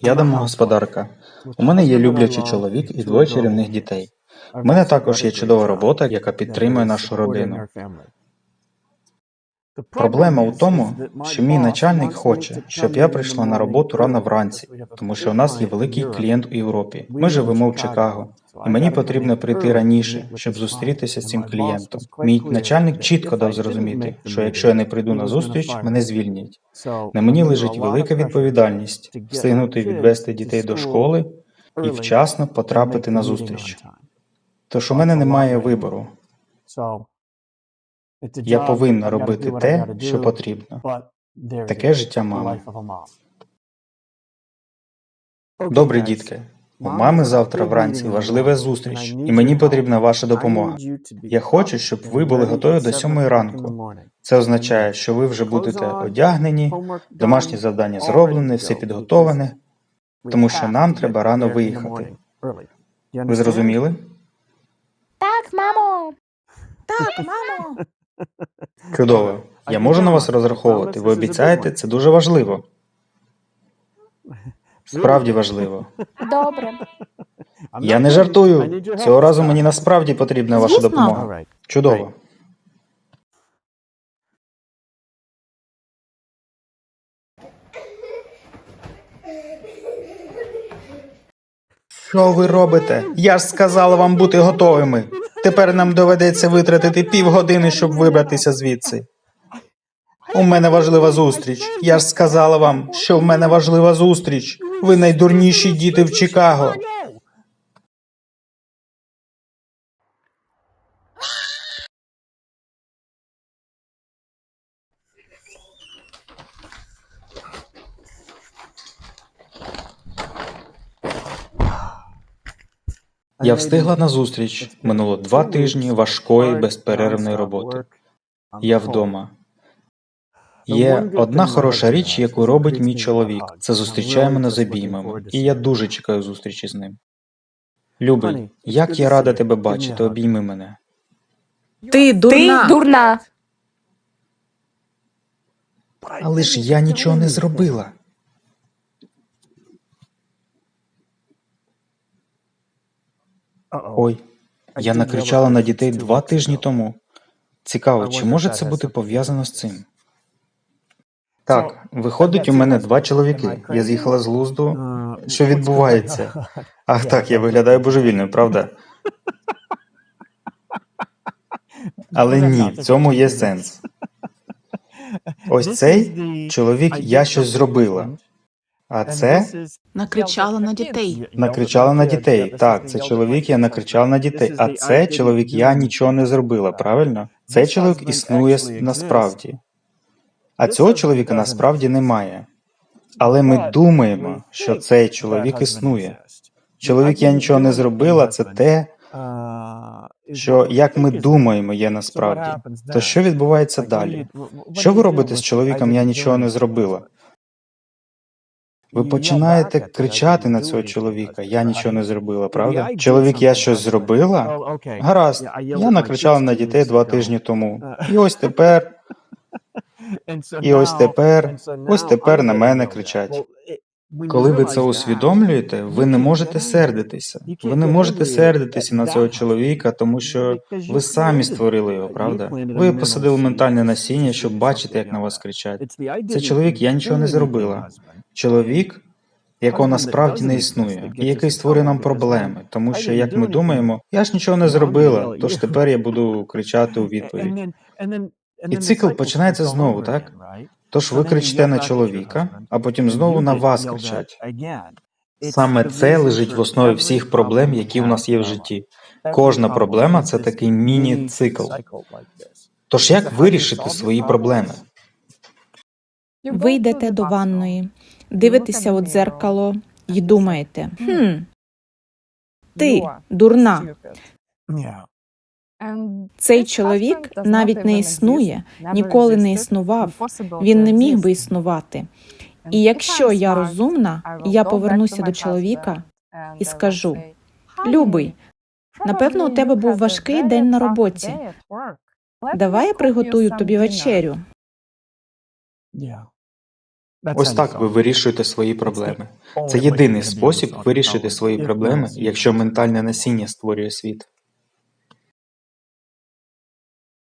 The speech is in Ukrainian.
Я домогосподарка. У мене є люблячий чоловік і двоє чарівних дітей. У мене також є чудова робота, яка підтримує нашу родину. Проблема у тому, що мій начальник хоче, щоб я прийшла на роботу рано вранці, тому що у нас є великий клієнт у Європі. Ми живемо в Чикаго, і мені потрібно прийти раніше, щоб зустрітися з цим клієнтом. Мій начальник чітко дав зрозуміти, що якщо я не прийду на зустріч, мене звільнять. На мені лежить велика відповідальність встигнути відвести дітей до школи і вчасно потрапити на зустріч. Тож у мене немає вибору. Я повинна робити те, що потрібно. Таке життя мами. Добре, дітки. У мами завтра вранці важлива зустріч, і мені потрібна ваша допомога. Я хочу, щоб ви були готові до сьомої ранку. Це означає, що ви вже будете одягнені, домашні завдання зроблені, все підготовлене, тому що нам треба рано виїхати. Ви зрозуміли? Так, мамо. Так, мамо. Чудово. Я можу на вас розраховувати. Ви обіцяєте, це дуже важливо. Справді важливо. Добре. Я не жартую. Цього разу мені насправді потрібна ваша Звісно. допомога. Чудово. Що ви робите? Я ж сказала вам бути готовими. Тепер нам доведеться витратити півгодини, щоб вибратися звідси. У мене важлива зустріч. Я ж сказала вам, що в мене важлива зустріч. Ви найдурніші діти в Чикаго. Я встигла на зустріч. Минуло два тижні важкої безперервної роботи. Я вдома. Є одна хороша річ, яку робить мій чоловік. Це зустрічає мене з обіймами, і я дуже чекаю зустрічі з ним. Любий, як я рада тебе бачити, обійми мене. Ти дурна. Ти дурна. Але ж я нічого не зробила. Ой, я накричала на дітей два тижні тому. Цікаво, чи може це бути пов'язано з цим? Так, виходить, у мене два чоловіки. Я з'їхала з глузду. Що відбувається? Ах так, я виглядаю божевільною, правда? Але ні, в цьому є сенс. Ось цей чоловік я щось зробила. А це Накричала на дітей. накричала на дітей. Так, це чоловік, я накричала на дітей. А це чоловік, я нічого не зробила, правильно? Цей чоловік існує насправді. А цього чоловіка насправді немає. Але ми думаємо, що цей чоловік існує. Чоловік, я нічого не зробила, це те, що як ми думаємо, є насправді. То що відбувається далі? Що ви робите з чоловіком, я нічого не зробила? Ви починаєте кричати на цього чоловіка, я нічого не зробила, правда? Чоловік, я щось зробила? Гаразд, я накричала на дітей два тижні тому. І ось тепер, і ось тепер, ось тепер на мене кричать. Коли ви це усвідомлюєте, ви не можете сердитися. Ви не можете сердитися на цього чоловіка, тому що ви самі створили його, правда? Ви посадили ментальне насіння, щоб бачити, як на вас кричать. Це чоловік, я нічого не зробила. Чоловік, якого насправді не існує, і який створює нам проблеми, тому що, як ми думаємо, я ж нічого не зробила, тож тепер я буду кричати у відповідь. І цикл починається знову, так? Тож ви кричите на чоловіка, а потім знову на вас кричать. Саме це лежить в основі всіх проблем, які в нас є в житті. Кожна проблема це такий міні-цикл. Тож як вирішити свої проблеми? Ви йдете до ванної, дивитеся у дзеркало і думаєте: хм, ти дурна. Цей чоловік навіть не існує, ніколи не існував. Він не міг би існувати. І якщо я розумна, я повернуся до чоловіка і скажу: Любий, напевно, у тебе був важкий день на роботі. Давай я приготую тобі вечерю. Ось так ви вирішуєте свої проблеми. Це єдиний спосіб вирішити свої проблеми, якщо ментальне насіння створює світ.